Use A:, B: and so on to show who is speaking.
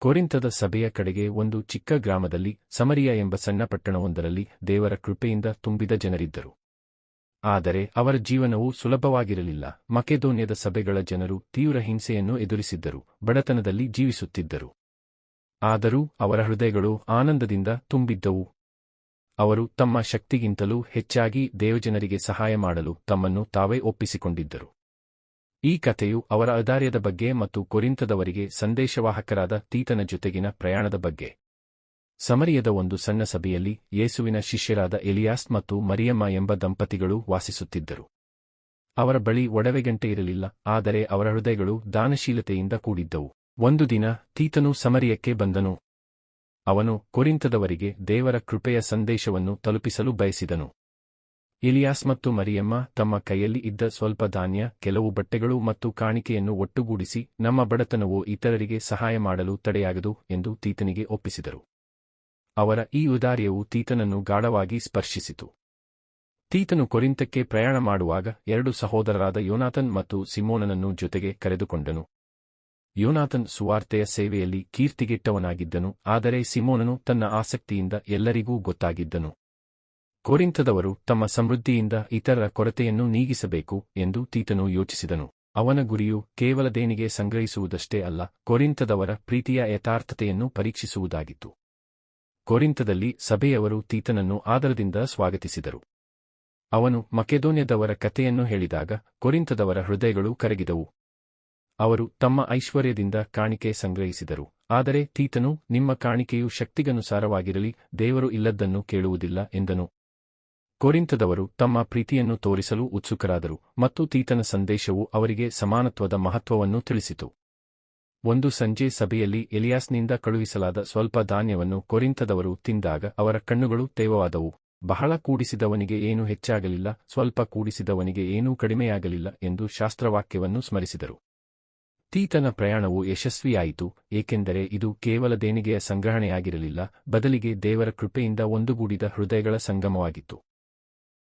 A: ಕೊರಿಂಥದ ಸಭೆಯ ಕಡೆಗೆ ಒಂದು ಚಿಕ್ಕ ಗ್ರಾಮದಲ್ಲಿ ಸಮರಿಯ ಎಂಬ ಸಣ್ಣ ಪಟ್ಟಣವೊಂದರಲ್ಲಿ ದೇವರ ಕೃಪೆಯಿಂದ ತುಂಬಿದ ಜನರಿದ್ದರು. ಆದರೆ ಅವರ ಜೀವನವು ಸುಲಭವಾಗಿರಲಿಲ್ಲ. ಮಕೆದೋನ್ಯದ ಸಭೆಗಳ ಜನರು ತೀವ್ರ ಹಿಂಸೆಯನ್ನು ಎದುರಿಸಿದ್ದರು, ಬಡತನದಲ್ಲಿ ಜೀವಿಸುತ್ತಿದ್ದರು. ಆದರೂ ಅವರ ಹೃದಯಗಳು ಆನಂದದಿಂದ ತುಂಬಿದ್ದವು. ಅವರು ತಮ್ಮ ಶಕ್ತಿಗಿಂತಲೂ ಹೆಚ್ಚಾಗಿ ದೇವಜನರಿಗೆ ಸಹಾಯ ಮಾಡಲು ತಮ್ಮನ್ನು ತಾವೇ ಒಪ್ಪಿಸಿಕೊಂಡಿದ್ದರು. ಈ ಕಥೆಯು ಅವರ ಅದಾರ್ಯದ ಬಗ್ಗೆ ಮತ್ತು ಕೊರಿಂತದವರಿಗೆ ಸಂದೇಶವಾಹಕರಾದ ತೀತನ ಜೊತೆಗಿನ ಪ್ರಯಾಣದ ಬಗ್ಗೆ. ಸಮರಿಯದ ಒಂದು ಸಣ್ಣ ಸಭೆಯಲ್ಲಿ ಯೇಸುವಿನ ಶಿಷ್ಯರಾದ ಎಲಿಯಾಸ್ ಮತ್ತು ಮರಿಯಮ್ಮ ಎಂಬ ದಂಪತಿಗಳು ವಾಸಿಸುತ್ತಿದ್ದರು. ಅವರ ಬಳಿ ಒಡವೆಗಂಟೆ ಇರಲಿಲ್ಲ, ಆದರೆ ಅವರ ಹೃದಯಗಳು ದಾನಶೀಲತೆಯಿಂದ ಕೂಡಿದ್ದವು. ಒಂದು ದಿನ ತೀತನು ಸಮರಿಯಕ್ಕೆ ಬಂದನು. ಅವನು ಕೊರಿಂತದವರಿಗೆ ದೇವರ ಕೃಪೆಯ ಸಂದೇಶವನ್ನು ತಲುಪಿಸಲು ಬಯಸಿದನು. ಇಲಿಯಾಸ್ ಮತ್ತು ಮರಿಯಮ್ಮ ತಮ್ಮ ಕೈಯಲ್ಲಿ ಇದ್ದ ಸ್ವಲ್ಪ ಧಾನ್ಯ, ಕೆಲವು ಬಟ್ಟೆಗಳು ಮತ್ತು ಕಾಣಿಕೆಯನ್ನು ಒಟ್ಟುಗೂಡಿಸಿ, ನಮ್ಮ ಬಡತನವು ಇತರರಿಗೆ ಸಹಾಯ ಮಾಡಲು ತಡೆಯಾಗದು ಎಂದು ತೀತನಿಗೆ ಒಪ್ಪಿಸಿದರು. ಅವರ ಈ ಉದಾರ್ಯವು ತೀತನನ್ನು ಗಾಢವಾಗಿ ಸ್ಪರ್ಶಿಸಿತು. ತೀತನು ಕೊರಿಂತಕ್ಕೆ ಪ್ರಯಾಣ ಮಾಡುವಾಗ ಎರಡು ಸಹೋದರರಾದ ಯೋನಾಥನ್ ಮತ್ತು ಸಿಮೋನನನ್ನು ಜೊತೆಗೆ ಕರೆದುಕೊಂಡನು. ಯೋನಾಥನ್ ಸುವಾರ್ತೆಯ ಸೇವೆಯಲ್ಲಿ ಕೀರ್ತಿಗೆಟ್ಟವನಾಗಿದ್ದನು, ಆದರೆ ಸಿಮೋನನು ತನ್ನ ಆಸಕ್ತಿಯಿಂದ ಎಲ್ಲರಿಗೂ ಗೊತ್ತಾಗಿದ್ದನು. ಕೊರಿಂಥದವರು ತಮ್ಮ ಸಮೃದ್ಧಿಯಿಂದ ಇತರರ ಕೊರತೆಯನ್ನು ನೀಗಿಸಬೇಕು ಎಂದು ತೀತನು ಯೋಚಿಸಿದನು. ಅವನ ಗುರಿಯು ಕೇವಲ ದೇಣಿಗೆ ಸಂಗ್ರಹಿಸುವುದಷ್ಟೇ ಅಲ್ಲ, ಕೊರಿಂಥದವರ ಪ್ರೀತಿಯ ಯಥಾರ್ಥತೆಯನ್ನು ಪರೀಕ್ಷಿಸುವುದಾಗಿತ್ತು. ಕೊರಿಂಥದಲ್ಲಿ ಸಭೆಯವರು ತೀತನನ್ನು ಆದರದಿಂದ ಸ್ವಾಗತಿಸಿದರು. ಅವನು ಮಕೆದೋನ್ಯದವರ ಕಥೆಯನ್ನು ಹೇಳಿದಾಗ ಕೊರಿಂಥದವರ ಹೃದಯಗಳು ಕರಗಿದವು. ಅವರು ತಮ್ಮ ಐಶ್ವರ್ಯದಿಂದ ಕಾಣಿಕೆ ಸಂಗ್ರಹಿಸಿದರು, ಆದರೆ ತೀತನು ನಿಮ್ಮ ಕಾಣಿಕೆಯು ಶಕ್ತಿಗನುಸಾರವಾಗಿರಲಿ, ದೇವರು ಇಲ್ಲದ್ದನ್ನು ಕೇಳುವುದಿಲ್ಲ ಎಂದನು. ಕೊರಿಂಥದವರು ತಮ್ಮ ಪ್ರೀತಿಯನ್ನು ತೋರಿಸಲು ಉತ್ಸುಕರಾದರು ಮತ್ತು ತೀತನ ಸಂದೇಶವು ಅವರಿಗೆ ಸಮಾನತ್ವದ ಮಹತ್ವವನ್ನು ತಿಳಿಸಿತು. ಒಂದು ಸಂಜೆ ಸಭೆಯಲ್ಲಿ ಎಲಿಯಾಸ್ನಿಂದ ಕಳುಹಿಸಲಾದ ಸ್ವಲ್ಪ ಧಾನ್ಯವನ್ನು ಕೊರಿಂತದವರು ತಿಂದಾಗ ಅವರ ಕಣ್ಣುಗಳು ತೇವವಾದವು. ಬಹಳ ಕೂಡಿಸಿದವನಿಗೆ ಏನೂ ಹೆಚ್ಚಾಗಲಿಲ್ಲ, ಸ್ವಲ್ಪ ಕೂಡಿಸಿದವನಿಗೆ ಏನೂ ಕಡಿಮೆಯಾಗಲಿಲ್ಲ ಎಂದು ಶಾಸ್ತ್ರವಾಕ್ಯವನ್ನು ಸ್ಮರಿಸಿದರು. ತೀತನ ಪ್ರಯಾಣವು ಯಶಸ್ವಿಯಾಯಿತು, ಏಕೆಂದರೆ ಇದು ಕೇವಲ ದೇಣಿಗೆಯ ಸಂಗ್ರಹಣೆಯಾಗಿರಲಿಲ್ಲ, ಬದಲಿಗೆ ದೇವರ ಕೃಪೆಯಿಂದ ಒಂದುಗೂಡಿದ ಹೃದಯಗಳ ಸಂಗಮವಾಗಿತ್ತು.